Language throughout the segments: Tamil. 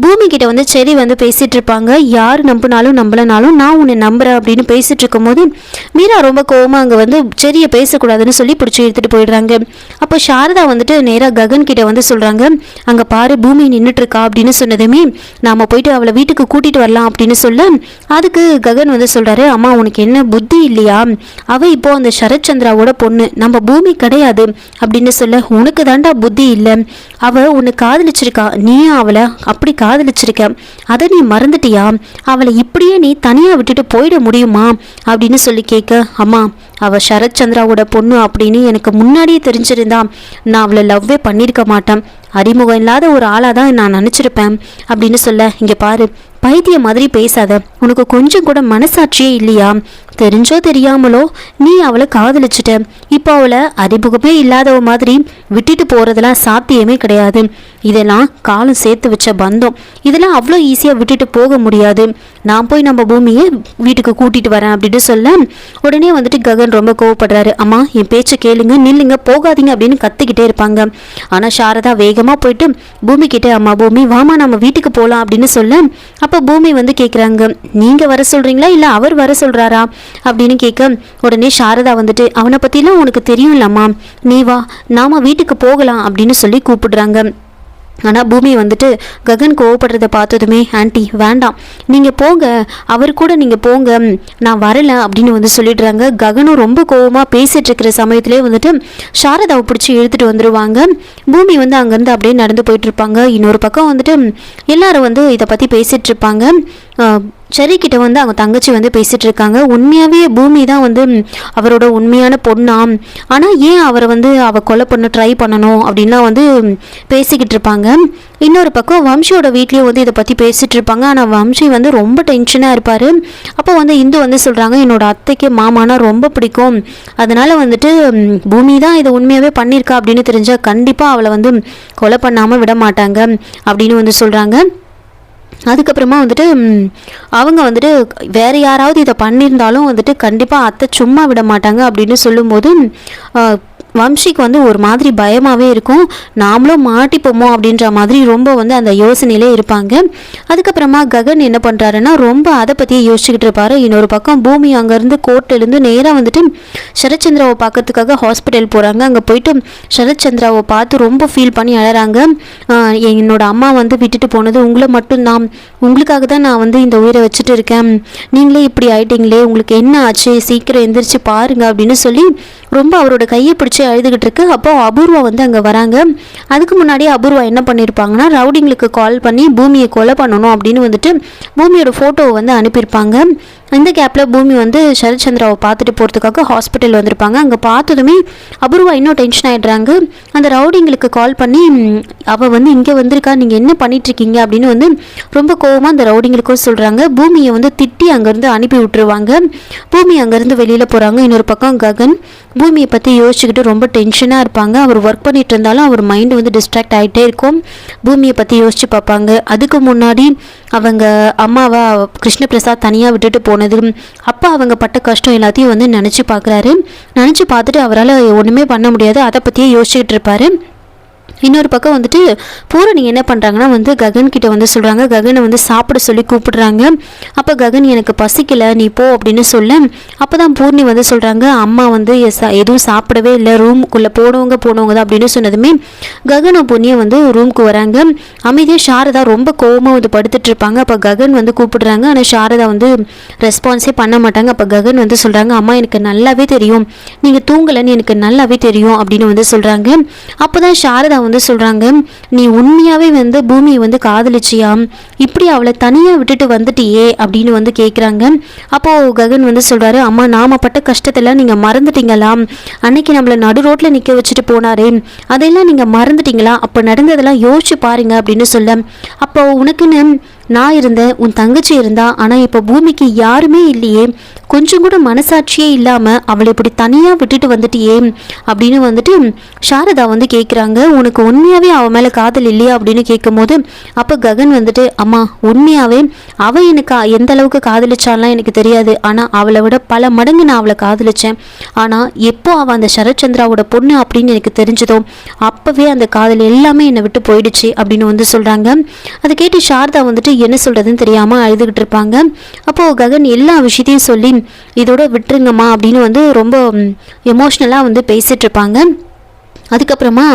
பூமி கிட்ட வந்து செடி வந்து பேசிகிட்டு இருப்பாங்க யார் நம்பினாலும் நம்பலனாலும் நான் உன்னை நம்புறேன் அப்படின்னு பேசிகிட்டு இருக்கும்போது மீரா ரொம்ப கோவமாக அங்கே வந்து செடியை பேசக்கூடாதுன்னு சொல்லி பிடிச்சி எடுத்துகிட்டு போயிடுறாங்க. அப்போ சாரதா வந்துட்டு நேராக ககன் கிட்ட வந்து சொல்கிறாங்க அங்கே பாரு பூமி நின்றுட்டுருக்கா அப்படின்னு சொன்னதுமே நாம் போயிட்டு அவளை வீட்டுக்கு கூட்டிகிட்டு வரலாம் அப்படின்னு சொல்ல அதுக்கு ககன் வந்து சொல்கிறாரு அம்மா உனக்கு என்ன புத்தி இல்லையா? அவள் இப்போது அந்த சரத்சந்திராவோட பொண்ணு. நம்ம பூமி கிடையாது. அப்படின்னு சொல்ல உனக்கு தாண்டா புத்தி இல்லை. அவள் உன்னை காதலிச்சிருக்கா. நீயும் அவளை? அப்படி காதலிச்சிருக்க. அதை நீ மறந்துட்டியா? அவளை இப்படியே நீ தனியாக விட்டுட்டு போயிட முடியுமா? அப்படின்னு சொல்லி கேட்க அம்மா அவ சரத்சந்திராவோட பொண்ணு அப்படின்னு எனக்கு முன்னாடியே தெரிஞ்சிருந்தா நான் அவளை லவ்வே பண்ணியிருக்க மாட்டேன். அறிமுகம் இல்லாத ஒரு ஆளாக தான் நான் நினச்சிருப்பேன். அப்படின்னு சொல்ல இங்கே பாரு பைத்திய மாதிரி பேசாத. உனக்கு கொஞ்சம் கூட மனசாட்சியே இல்லையா? தெரிஞ்சோ தெரியாமலோ நீ அவளை காதலிச்சிட்ட. இப்போ அவளை அறிமுகமே இல்லாதவ மாதிரி விட்டுட்டு போகிறதெல்லாம் சாத்தியமே கிடையாது. இதெல்லாம் காலம் சேர்த்து வச்ச பந்தம். இதெல்லாம் அவ்வளோ ஈஸியாக விட்டுட்டு போக முடியாது. நான் போய் நம்ம பூமியை வீட்டுக்கு கூட்டிட்டு வரேன் அப்படின்னு சொல்ல உடனே வந்துட்டு ககன் ரொம்ப கோவப்படுறாரு. அம்மா என் பேச்சை கேளுங்க நில்லுங்க போகாதீங்க அப்படின்னு கத்துக்கிட்டே இருப்பாங்க. ஆனால் சாரதா வேகமாக போயிட்டு பூமி கிட்டே அம்மா பூமி வாமா நம்ம வீட்டுக்கு போகலாம் அப்படின்னு சொல்ல அப்போ பூமி வந்து கேட்குறாங்க நீங்கள் வர சொல்கிறீங்களா இல்லை அவர் வர சொல்கிறாரா அப்படின்னு கேட்க உடனே சாரதா வந்துட்டு அவனை பற்றிலாம் உனக்கு தெரியும் இல்லாமா நீ வா நாம வீட்டுக்கு போகலாம் அப்படின்னு சொல்லி கூப்பிடுறாங்க. ஆனால் பூமி வந்துட்டு ககன் கோவப்படுறத பார்த்ததுமே ஆன்ட்டி வேண்டாம். நீங்கள் போங்க. அவர் கூட நீங்கள் போங்க. நான் வரல அப்படின்னு வந்து சொல்லிடுறாங்க. ககனும் ரொம்ப கோவமாக பேசிகிட்ருக்கிற இருக்கிற சமயத்திலே வந்துட்டு சாரதாவை பிடிச்சி இழுத்துட்டு வந்துடுவாங்க பூமி வந்து அங்கேருந்து அப்படியே நடந்து போயிட்டுருப்பாங்க இன்னொரு பக்கம் வந்துட்டு எல்லாரும் வந்து இதை பற்றி பேசிகிட்டு இருப்பாங்க. செரி கிட்ட வந்து அவங்க தங்கச்சி வந்து பேசிட்டு இருக்காங்க. உண்மையாகவே பூமி தான் வந்து அவரோட உண்மையான பொண்ணாம் ஆனால் ஏன் அவரை வந்து அவள் கொலை பண்ண ட்ரை பண்ணணும் அப்படின்லாம் வந்து பேசிக்கிட்டு இருப்பாங்க. இன்னொரு பக்கம் வம்சியோட வீட்லேயும் வந்து இதை பற்றி பேசிகிட்டு இருப்பாங்க. ஆனால் வம்சி வந்து ரொம்ப டென்ஷனாக இருப்பார். அப்போ வந்து இந்து வந்து சொல்கிறாங்க என்னோட அத்தைக்கு மாமானா ரொம்ப பிடிக்கும். அதனால் வந்துட்டு பூமி தான் இதை உண்மையாகவே பண்ணியிருக்கா? அப்படின்னு தெரிஞ்சால் கண்டிப்பாக அவளை வந்து கொலை பண்ணாமல் விட மாட்டாங்க அப்படின்னு வந்து சொல்கிறாங்க அதுக்கப்புறமா வந்துட்டு அவங்க வந்துட்டு வேற யாராவது இதை பண்ணியிருந்தாலும் வந்துட்டு கண்டிப்பாக அத்தை சும்மா விட மாட்டாங்க அப்படின்னு சொல்லும்போது வம்சிக்கு வந்து ஒரு மாதிரி பயமாகவே இருக்கும். நாமளும் மாட்டிப்போமோ அப்படின்ற மாதிரி ரொம்ப வந்து அந்த யோசனையிலே இருப்பாங்க. அதுக்கப்புறமா ககன் என்ன பண்ணுறாருன்னா ரொம்ப அதை பற்றியே யோசிச்சுக்கிட்டு இருப்பார். இன்னொரு பக்கம் பூமி அங்கேருந்து கோர்ட்டிலேருந்து நேராக வந்துட்டு சரத்சந்திராவை பார்க்கறதுக்காக ஹாஸ்பிட்டல் போகிறாங்க அங்கே போயிட்டு சரத்சந்திராவை பார்த்து ரொம்ப ஃபீல் பண்ணி அழறாங்க. என்னோட அம்மா வந்து விட்டுட்டு போனது உங்களை மட்டும்தான். உங்களுக்காக தான் நான் வந்து இந்த உயிரை வச்சுட்டு இருக்கேன். நீங்களே இப்படி ஆயிட்டீங்களே உங்களுக்கு என்ன ஆச்சு? சீக்கிரம் எந்திரிச்சு பாருங்க அப்படின்னு சொல்லி ரொம்ப அவரோட கையை பிடிச்சி அழுதுகிட்டு இருக்கு. அப்போ அபூர்வா வந்து அங்கே வராங்க. அதுக்கு முன்னாடி அபூர்வா என்ன பண்ணியிருப்பாங்கன்னா ரவுடிங்களுக்கு கால் பண்ணி பூமியை கொலை பண்ணணும் அப்படின்னு வந்துட்டு பூமியோட ஃபோட்டோவை வந்து அனுப்பியிருப்பாங்க. இந்த கேப்பில் பூமி வந்து சரத்சந்திராவை பார்த்துட்டு போகிறதுக்காக ஹாஸ்பிட்டல் வந்திருப்பாங்க. அங்கே பார்த்ததுமே அபூர்வா இன்னும் டென்ஷன் ஆகிடுறாங்க அந்த ரவுடிங்களுக்கு கால் பண்ணி அவள் வந்து இங்கே வந்திருக்கா. நீங்கள் என்ன பண்ணிகிட்ருக்கீங்க அப்படின்னு வந்து ரொம்ப கோவமாக அந்த ரவுடிங்களுக்கும் சொல்கிறாங்க பூமியை வந்து திட்டி அங்கேருந்து அனுப்பி விட்டுருவாங்க. பூமி அங்கேருந்து வெளியில் போகிறாங்க இன்னொரு பக்கம் ககன் பூமியை பற்றி யோசிச்சுக்கிட்டு ரொம்ப டென்ஷனாக இருப்பாங்க. அவர் ஒர்க் பண்ணிட்டு இருந்தாலும் அவர் மைண்டு வந்து டிஸ்ட்ராக்ட் ஆகிட்டே இருக்கும். பூமியை பற்றி யோசிச்சு பார்ப்பாங்க. அதுக்கு முன்னாடி அவங்க அம்மாவை கிருஷ்ணபிரசாத் தனியாக விட்டுட்டு போனது. அப்பா அவங்க பட்ட கஷ்டம் எல்லாத்தையும் வந்து நினச்சி பார்க்குறாரு நினச்சி பார்த்துட்டு அவரால் ஒன்றுமே பண்ண முடியாது. அதை பற்றியே யோசிச்சுக்கிட்டு இருப்பாரு. இன்னொரு பக்கம் வந்துட்டு பூரணி என்ன பண்ணுறாங்கன்னா வந்து ககன் கிட்ட வந்து சொல்கிறாங்க ககனை வந்து சாப்பிட சொல்லி கூப்பிடுறாங்க. அப்போ ககன் எனக்கு பசிக்கல நீ போ அப்படின்னு சொல்ல அப்போ தான் பூர்ணி வந்து சொல்கிறாங்க அம்மா வந்து எதுவும் சாப்பிடவே இல்லை ரூமுக்குள்ளே போனவங்க போனவங்க தான் அப்படின்னு சொன்னதுமே ககனும் பூர்ணியும் வந்து ரூமுக்கு வராங்க. அமைதியாக சாரதா ரொம்ப கோவமாக வந்து படுத்துட்டு இருப்பாங்க. அப்போ ககன் வந்து கூப்பிடுறாங்க. ஆனால் சாரதா வந்து ரெஸ்பான்ஸே பண்ண மாட்டாங்க. அப்போ ககன் வந்து சொல்கிறாங்க அம்மா எனக்கு நல்லாவே தெரியும். நீங்கள் தூங்கலைன்னு எனக்கு நல்லாவே தெரியும் அப்படின்னு வந்து சொல்கிறாங்க அப்போ தான் சாரதா வந்து சொல்கிறாங்க நீ உண்மையாகவே வந்து பூமியை வந்து காதலிச்சியா? இப்படி அவளை தனியாக விட்டுட்டு வந்துட்டியே? அப்படின்னு வந்து கேட்குறாங்க அப்போது ககன் வந்து சொல்கிறாரு அம்மா நாம பட்ட கஷ்டத்தெல்லாம் நீங்கள் மறந்துட்டீங்களா? அன்னைக்கு நம்மளை நடு ரோட்டில் நிற்க வச்சுட்டு போனாரே. அதையெல்லாம் நீங்கள் மறந்துட்டீங்களா? அப்போ நடந்ததெல்லாம் யோசிச்சு பாருங்க அப்படின்னு சொல்ல. அப்போ உனக்குன்னு நான் இருந்தேன் உன் தங்கச்சி இருந்தா ஆனால் இப்போ பூமிக்கு யாருமே இல்லையே. கொஞ்சம் கூட மனசாட்சியே இல்லாமல் அவளை இப்படி தனியாக விட்டுட்டு வந்துட்டியே அப்படின்னு வந்துட்டு சாரதா வந்து கேட்குறாங்க உனக்கு உண்மையாகவே அவன் மேலே காதல் இல்லையா அப்படின்னு கேட்கும்போது அப்போ ககன் வந்துட்டு அம்மா உண்மையாகவே அவள் எனக்கு எந்த அளவுக்கு காதலிச்சாலாம் எனக்கு தெரியாது. ஆனால் அவளை விட பல மடங்கு நான் அவளை காதலிச்சேன். ஆனால் எப்போ அவள் அந்த சரத்சந்திராவோட பொண்ணு அப்படின்னு எனக்கு தெரிஞ்சதோ அப்போவே அந்த காதல் எல்லாமே என்னை விட்டு போயிடுச்சு அப்படின்னு வந்து சொல்கிறாங்க அதை கேட்டு சாரதா வந்துட்டு என்ன சொல்கிறதுன்னு தெரியாமல் அழுதுகிட்டு இருப்பாங்க. அப்போது ககன் எல்லா விஷயத்தையும் சொல்லி இதோட விட்டுருங்கம்மா அப்படின்னு வந்து ரொம்ப எமோஷ்னலாக வந்து பேசிகிட்டு இருப்பாங்க. அதுக்கப்புறமா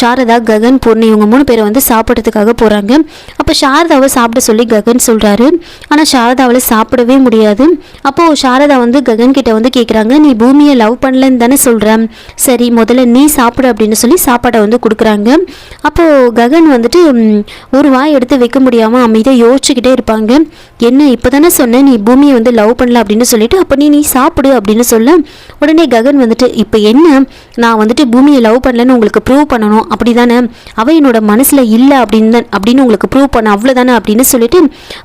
சாரதா ககன் பூர்ணி இவங்க மூணு பேரை வந்து சாப்பிட்றதுக்காக போகிறாங்க அப்போ சாரதாவை சாப்பிட சொல்லி ககன் சொல்கிறாரு ஆனால் சாரதாவில் சாப்பிடவே முடியாது. அப்போது சாரதா வந்து ககன் கிட்ட வந்து கேட்குறாங்க நீ பூமியை லவ் பண்ணலன்னு தானே சொல்கிறேன் சரி முதல்ல நீ சாப்பிடு அப்படின்னு சொல்லி சாப்பாடை வந்து கொடுக்குறாங்க. அப்போது ககன் வந்துட்டு ஒரு வாய் எடுத்து வைக்க முடியாமல் அமைதியாக யோசிச்சுக்கிட்டே இருப்பாங்க. என்ன இப்போ தானே சொன்னேன் நீ பூமியை வந்து லவ் பண்ணல அப்படின்னு சொல்லிட்டு அப்போ நீ நீ சாப்பிடு அப்படின்னு சொல்ல. உடனே ககன் வந்துட்டு இப்போ என்ன? நான் வந்துட்டு பூமியை லவ் பண்ணல பண்ணலன்னு உங்களுக்கு ப்ரூவ் பண்ணணும். அப்படி தானே அவள் என்னோட மனசில் இல்லை அப்படின்னு அப்படின்னு உங்களுக்கு ப்ரூவ் பண்ண அவ்வளோதானே அப்படின்னு சொல்லிட்டு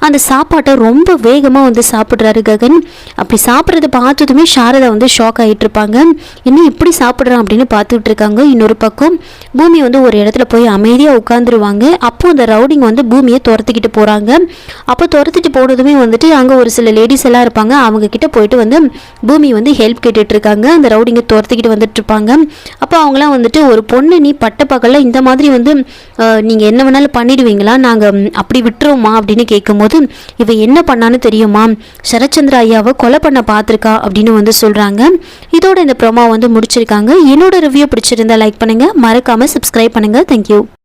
அந்த சாப்பாட்டை ரொம்ப வேகமாக வந்து சாப்பிட்றாரு ககன். அப்படி சாப்பிட்றத பார்த்ததுமே சாரதா வந்து ஷாக் ஆகிட்டு இருப்பாங்க. என்ன இப்படி சாப்பிட்றான் அப்படின்னு பார்த்துட்டு இருக்காங்க இன்னொரு பக்கம். பூமி வந்து ஒரு இடத்துல போய் அமைதியாக உட்காந்துருவாங்க அப்போ அந்த ரவுடிங் வந்து பூமியை துரத்துக்கிட்டு போகிறாங்க அப்போ துரத்துட்டு போனதுமே வந்துட்டு அங்கே ஒரு சில லேடிஸ் எல்லாம் இருப்பாங்க. அவங்க கிட்ட போயிட்டு வந்து பூமி வந்து ஹெல்ப் கேட்டுட்டு இருக்காங்க. அந்த ரவுடிங்கை துரத்துக்கிட்டு வந்துட்டு இருப்பாங்க. அப்போ அவங்களாம் வந்துட்டு ஒரு பொண்ணு நீ பட்ட பகலில் இந்த மாதிரி வந்து நீங்கள் என்ன வேணாலும் பண்ணிடுவீங்களா? நாங்கள் அப்படி விட்டுருவோமா? அப்படின்னு கேட்கும்போது இவ என்ன பண்ணான்னு தெரியுமா? சரச்சந்திர ஐயாவை கொலை பண்ண பார்த்துருக்கா அப்படின்னு வந்து சொல்கிறாங்க இதோட இந்த ப்ரோமோ வந்து முடிச்சிருக்காங்க. என்னோட ரிவ்யூ பிடிச்சிருந்தா லைக் பண்ணுங்கள் மறக்காமல் சப்ஸ்கிரைப் பண்ணுங்கள் தேங்க்யூ